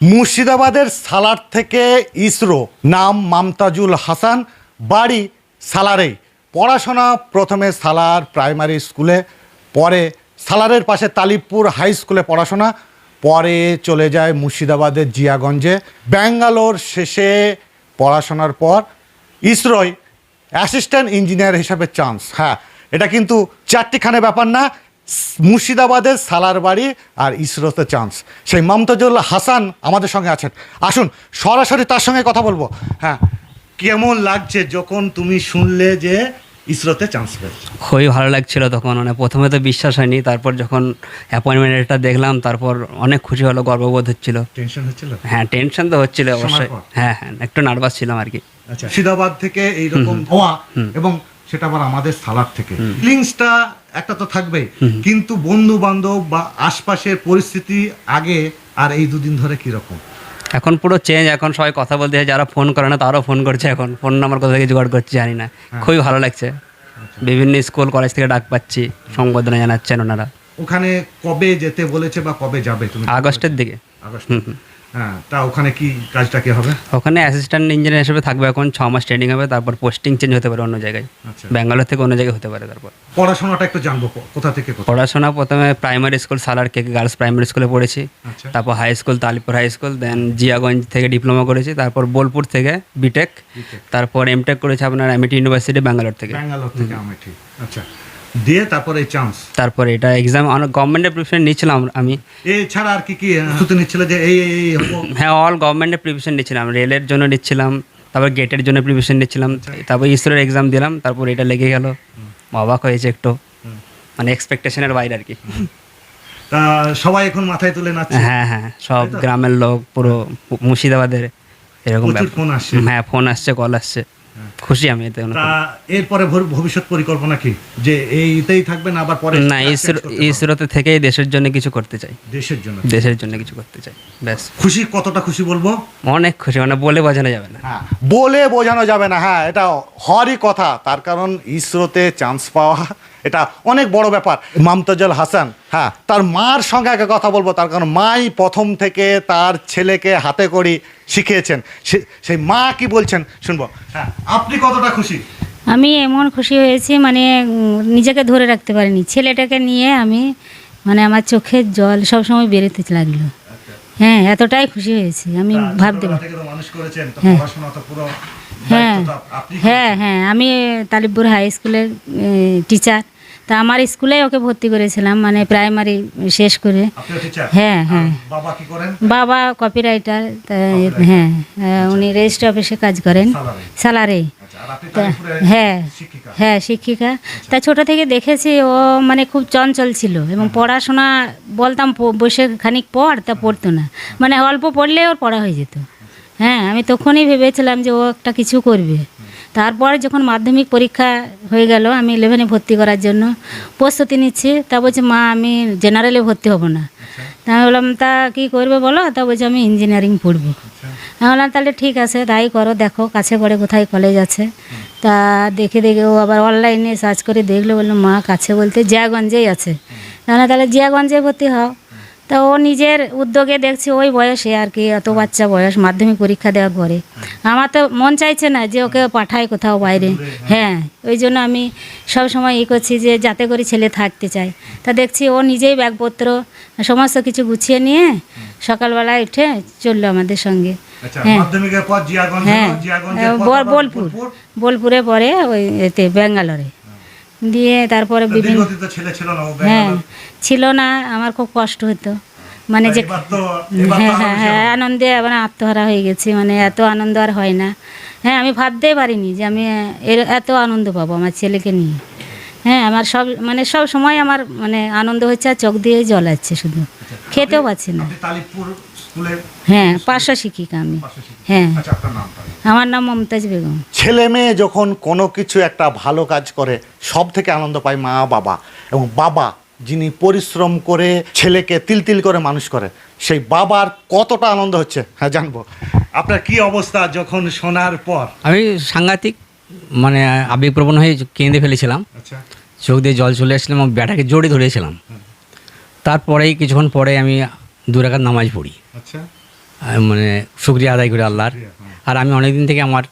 মুর্শিদাবাদের সালার থেকে ইসরো, নাম মামতাজুল হাসান, বাড়ি সালারেই। পড়াশোনা প্রথমে সালার প্রাইমারি স্কুলে, পরে সালারের পাশে তালিবপুর হাই স্কুলে পড়াশোনা, পরে চলে যায় মুর্শিদাবাদের জিয়াগঞ্জে। ব্যাঙ্গালোর শেষে পড়াশোনার পর ইসরোয় অ্যাসিস্ট্যান্ট ইঞ্জিনিয়ার হিসাবে চান্স। হ্যাঁ এটা কিন্তু চারটিখানে ব্যাপার না মুর্শিদাবাদের সালার বাড়ি আর ইসরোতে চান্স সেই মমতাজুল হাসান আমাদের সঙ্গে আছেন। আসুন সরাসরি তার সঙ্গে কথা বলব। হ্যাঁ কেমন লাগছে যখন তুমি শুনলে যে ইসরোতে চান্স পেয়েছ? খুবই ভালো লাগছিল তখন। মানে প্রথমে তো বিশ্বাস হয়নি তারপর যখন অ্যাপয়েন্টমেন্টটা দেখলাম তারপর অনেক খুশি হলো গর্ববোধ হচ্ছিল। টেনশন হচ্ছিল? হ্যাঁ টেনশন তো হচ্ছিল অবশ্যই। হ্যাঁ হ্যাঁ একটু নার্ভাস ছিলাম আর কি। আচ্ছা মুর্শিদাবাদ থেকে এইরকম হওয়া এবং সেটা আবার আমাদের সালার থেকে। ফিলিংসটা একটা তো থাকবেই। কিন্তু বন্ধু বান্ধব বা আশপাশের পরিস্থিতি আগে আর এই দুদিন ধরে কীরকম? এখন পুরো চেঞ্জ এখন সবাই কথা বলতে হয় যারা ফোন করে না তারাও ফোন করছে এখন। ফোন নাম্বার কোথা থেকে জোগাড় করছে জানি না। খুবই ভালো লাগছে। বিভিন্ন স্কুল কলেজ থেকে ডাক পাচ্ছি সংবর্ধনা জানাচ্ছেন ওনারা। ওখানে কবে যেতে বলেছে বা কবে যাবে তুমি? আগস্টের দিকে। আগস্ট হ্যাঁ তা ওখানে কি কাজটা কি হবে? ওখানে অ্যাসিস্ট্যান্ট ইঞ্জিনিয়ার হিসেবে থাকবে এখন ছ মাস ট্রেনিং হবে তারপর পোস্টিং চেঞ্জ হতে পারে অন্য জায়গায়। আচ্ছা। ব্যাঙ্গালোর থেকে অন্য জায়গায় হতে পারে তারপর। পড়াশোনাটা একটু জানব কোথা থেকে পড়াশোনা প্রথমে প্রাইমারি স্কুল সালার কে গার্লস প্রাইমারি স্কুলে পড়েছি। আচ্ছা। তারপর high school Talipur high school then Jiaganj থেকে ডিপ্লোমা করেছি তারপর বোলপুর থেকে বিটেক তারপর এমটেক করেছি আপনার এমএটি ইউনিভার্সিটি ব্যাঙ্গালোর থেকে। ব্যাঙ্গালোর থেকে আচ্ছা। দিয়ে তারপরে চান্স তারপর এটা এক্সাম অনেক গভর্নমেন্টের প্রিপারেশন নিচ্ছিলাম আমি। এছাড়া আর কি কি প্রস্তুতি নিচ্ছিল যে এই এই হ্যাঁ অল গভর্নমেন্টের প্রিপারেশন নিচ্ছিলাম। রেলের জন্য নিচ্ছিলাম তারপর গেটের জন্য প্রিপারেশন নিচ্ছিলাম। তারপর ইসরোর এক্সাম দিলাম তারপর এটা লেগে গেল। অবাক হয়েছে একটু। মানে এক্সপেকটেশনের বাইরে আর কি। তা সবাই এখন মাথায় তুলে নাচছে? হ্যাঁ হ্যাঁ সব গ্রামের লোক পুরো মুর্শিদাবাদের এরকম ফোন আসছে। হ্যাঁ ফোন আসছে কল আসছে। খুশি আমি এতে এরপরে ভবিষ্যৎ পরিকল্পনা কি? যে এইতেই থাকবেন আবার পরে না ইসরোতে থেকেই দেশের জন্য কিছু করতে চাই। দেশের জন্য। দেশের জন্য কিছু করতে চাই ব্যাস। খুশি কতটা খুশি বলব? অনেক খুশি মানে বলে বোঝানো যাবে না। হ্যাঁ বলে বোঝানো যাবে না হ্যাঁ এটা হরই কথা। তার কারণ ইসরোতে চান্স পাওয়া এটা অনেক বড় ব্যাপার। মমতাজুল হাসান হ্যাঁ তার মার সঙ্গে আগে কথা বলব তার কারণ মাই প্রথম থেকে তার ছেলেকে হাতে করি শিখিয়েছেন। সেই মা কি বলছেন শুনব। হ্যাঁ আপনি কতটা খুশি? আমি এমন খুশি হয়েছি মানে নিজেকে ধরে রাখতে পারিনি। ছেলেটাকে নিয়ে আমি মানে আমার চোখের জল সব সময় বেরোতে লাগল। হ্যাঁ এতটাই খুশি হয়েছি আমি ভাবতে পারি হ্যাঁ। হ্যাঁ। হ্যাঁ হ্যাঁ আমি তালিবপুর হাই স্কুলের টিচার। তা আমার স্কুলে ওকে ভর্তি করেছিলাম মানে প্রাইমারি শেষ করে। হ্যাঁ হ্যাঁ। বাবা কপিরাইটার হ্যাঁ উনি রেজিস্ট্রি অফিসে কাজ করেন। সালারে আচ্ছা হ্যাঁ। হ্যাঁ শিক্ষিকা। তা ছোট থেকে দেখেছি ও মানে খুব চঞ্চল ছিল এবং পড়াশোনা বলতাম বসে খানিক পড় তা পড়তো না। মানে অল্প পড়লে ওর পড়া হয়ে যেত। হ্যাঁ আমি তখনই ভেবেছিলাম যে ও একটা কিছু করবে। তারপরে যখন মাধ্যমিক পরীক্ষা হয়ে গেল আমি ইলেভেনে ভর্তি করার জন্য প্রস্তুতি নিচ্ছি। তা বলছে মা আমি জেনারেলে ভর্তি হব না। তা আমি বললাম তা কী করবে বলো? তা বলছে আমি ইঞ্জিনিয়ারিং পড়ব। আমি বললাম তাহলে ঠিক আছে তাই করো দেখো কাছে করে কোথায় কলেজ আছে। তা দেখে দেখে ও আবার অনলাইনে সার্চ করে দেখল বলল মা কাছে বলতে জিয়াগঞ্জেই আছে। তাহলে তাহলে জিয়াগঞ্জে ভর্তি হও। তা ও নিজের উদ্যোগে দেখছি ওই বয়সে আর কি এত বাচ্চা বয়স মাধ্যমিক পরীক্ষা দেওয়ার পরে। আমার তো মন চাইছে না যে ওকে পাঠায় কোথাও বাইরে। হ্যাঁ ওই জন্য আমি সব সময় ই করছি যে যাতে করে ছেলে থাকতে চায়। তা দেখছি ও নিজেই ব্যাগপত্র সমস্ত কিছু গুছিয়ে নিয়ে সকালবেলায় উঠে চলল আমাদের সঙ্গে। আচ্ছা হ্যাঁ। হ্যাঁ বোলপুর? বোলপুরে পরে ওই এতে ব্যাঙ্গালোরে। দিয়ে তারপরে বিভিন্ন হ্যাঁ ছিল না আমার খুব কষ্ট হতো। মানে যে হ্যাঁ হ্যাঁ হ্যাঁ আনন্দে আবার আত্মহারা হয়ে গেছি মানে এত আনন্দ আর হয় না। হ্যাঁ আমি ভাবতেই পারিনি যে আমি এর এত আনন্দ পাবো আমার ছেলেকে নিয়ে। হ্যাঁ আমার সব মানে সব সময় আমার মানে আনন্দ হচ্ছে আর চোখ দিয়ে জল আসছে শুধু। খেতেও পাচ্ছি না। স্কুলের হ্যাঁ পার্শ্ব শিক্ষিকা আমি। হ্যাঁ। আচ্ছা আপনার আমার নাম মমতাজ বেগম। ছেলে মেয়ে যখন কোনো কিছু একটা ভালো কাজ করে সব থেকে আনন্দ পায় মা বাবা। এবং বাবা যিনি পরিশ্রম করে ছেলেকে তিল তিল করে মানুষ করে সেই বাবার কতটা আনন্দ হচ্ছে হ্যাঁ জানব। আপনার কি অবস্থা যখন শোনার পর? আমি সাংঘাতিক মানে আবেগপ্রবণ হয়ে কেঁদে ফেলেছিলাম। আচ্ছা। চোখ দিয়ে জল চলে আসছিলাম এবং ব্যাটাকে জোরে ধরেছিলাম তারপরেই কিছুক্ষণ পরে আমি দু রাকাত নামাজ পড়ি। আচ্ছা। মানে শুক্রিয়া আদায় করি আল্লাহর। আর আমি অনেক দিন থেকে আমার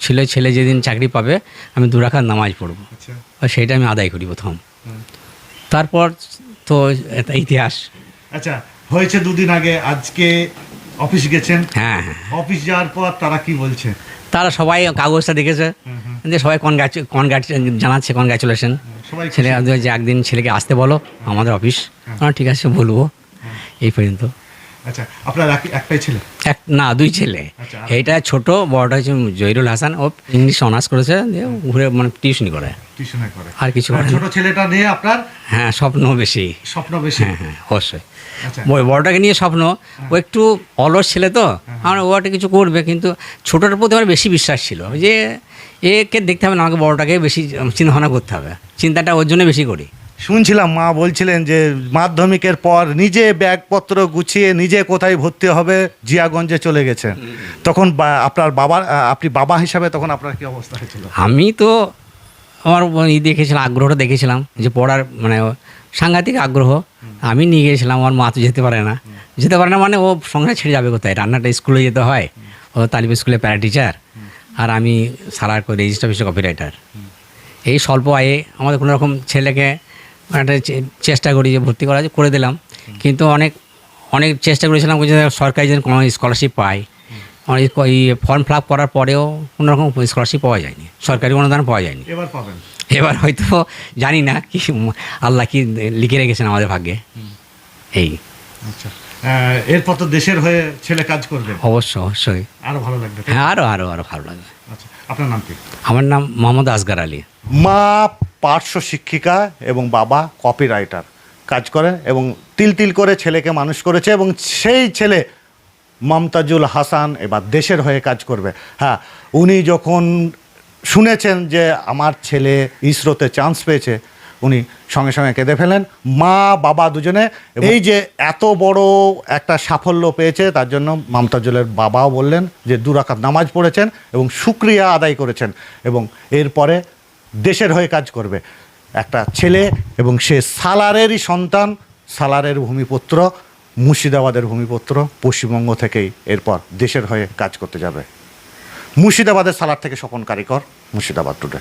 ছেলে ছেলে যেদিন চাকরি পাবে আমি দু রাখার নামাজ পড়ব। আচ্ছা। আর সেটা আমি আদায় করি প্রথম। তারপর তো এটা ইতিহাস। আচ্ছা হয়েছে দুদিন আগে আজকে অফিস গেছেন? হ্যাঁ হ্যাঁ। অফিস যাওয়ার পর তারা কি বলছে? তারা সবাই কাগজটা দেখেছে। যে সবাই কনগ্রাচ কনগ্রাচ জানাচ্ছে কনগ্রাচুলেশন সবাই ছেলে যে একদিন ছেলেকে আসতে বলো আমাদের অফিস হ্যাঁ। ঠিক আছে বলব। এই পর্যন্ত। আচ্ছা আপনার একটাই ছেলে? এক না দুই ছেলে। আচ্ছা। এইটা ছোট বড়টা হচ্ছে জহিরুল হাসান। ও ইংলিশ অনার্স করেছে ঘুরে মানে টিউশনি করে। টিউশনে করে। আর কিছু ছোট ছেলেটা নিয়ে আপনার হ্যাঁ স্বপ্ন বেশি। স্বপ্ন বেশি? হ্যাঁ হ্যাঁ অবশ্যই। আচ্ছা। ওই বড়টাকে নিয়ে স্বপ্ন। ও একটু অলস ছেলে তো। আমার ও একটা কিছু করবে কিন্তু ছোটোটার প্রতি আমার বেশি বিশ্বাস ছিল। যে একে দেখতে হবে না আমাকে বড়টাকে বেশি চিন্তা ভাবনা করতে হবে। চিন্তাটা ওর জন্য বেশি করি। শুনছিলাম, মা বলছিলেন যে মাধ্যমিকের পর নিজে ব্যাগপত্র গুছিয়ে নিজে কোথায় ভর্তি হবে, জিয়াগঞ্জে চলে গেছেন তখন আপনার বাবার আপনি বাবা হিসাবে তখন আপনার কি অবস্থা হয়েছিল? আমি তো আমার ই দেখেছিলাম, আগ্রহটা দেখেছিলাম যে পড়ার মানে সাংঘাতিক আগ্রহ। আমি নিয়ে গিয়েছিলাম, আমার মা তো যেতে পারে না। যেতে পারে না মানে ও সংসার ছেড়ে যাবে কোথায়? রান্নাটা স্কুলে যেতে হয়, ও তালিব স্কুলে প্যারা টিচার, আর আমি করে রেজিস্টার অফিসে কপিরাইটার এই স্বল্প আয়ে আমাদের কোনো রকম ছেলেকে একটা চেষ্টা করি যে ভর্তি করা করে দিলাম। কিন্তু অনেক অনেক চেষ্টা করেছিলাম যে সরকারি যেন কোনো স্কলারশিপ পায়। অনেক এই ফর্ম ফিল আপ করার পরেও কোনো রকম স্কলারশিপ পাওয়া যায়নি। সরকারি অনুদান পাওয়া যায়নি। এবার পাবেন। এবার হয়তো জানি না কি আল্লাহ কি লিখে রেখেছেন আমাদের ভাগ্যে। এই। আচ্ছা। এরপর তো দেশের হয়ে ছেলে কাজ করবে। অবশ্যই অবশ্যই। আরও ভালো লাগবে হ্যাঁ আরও আরও আরও ভালো লাগবে। আচ্ছা আপনার নাম কি? আমার নাম মোহাম্মদ আসগার আলী। মা পার্শ্ব শিক্ষিকা এবং বাবা কপিরাইটার কাজ করে এবং তিল তিল করে ছেলেকে মানুষ করেছে এবং সেই ছেলে মমতাজুল হাসান এবার দেশের হয়ে কাজ করবে। হ্যাঁ উনি যখন শুনেছেন যে আমার ছেলে ইসরোতে চান্স পেয়েছে উনি সঙ্গে সঙ্গে কেঁদে ফেলেন। মা বাবা দুজনে এই যে এত বড় একটা সাফল্য পেয়েছে তার জন্য মমতাজুলের বাবাও বললেন যে দুরাকাত নামাজ পড়েছেন এবং শুক্রিয়া আদায় করেছেন এবং এরপরে দেশের হয়ে কাজ করবে। একটা ছেলে এবং সে সালারেরই সন্তান সালারের ভূমিপুত্র মুর্শিদাবাদের ভূমিপুত্র পশ্চিমবঙ্গ থেকেই এরপর দেশের হয়ে কাজ করতে যাবে। মুর্শিদাবাদের সালার থেকে স্বপন কারিকর মুর্শিদাবাদ টুডে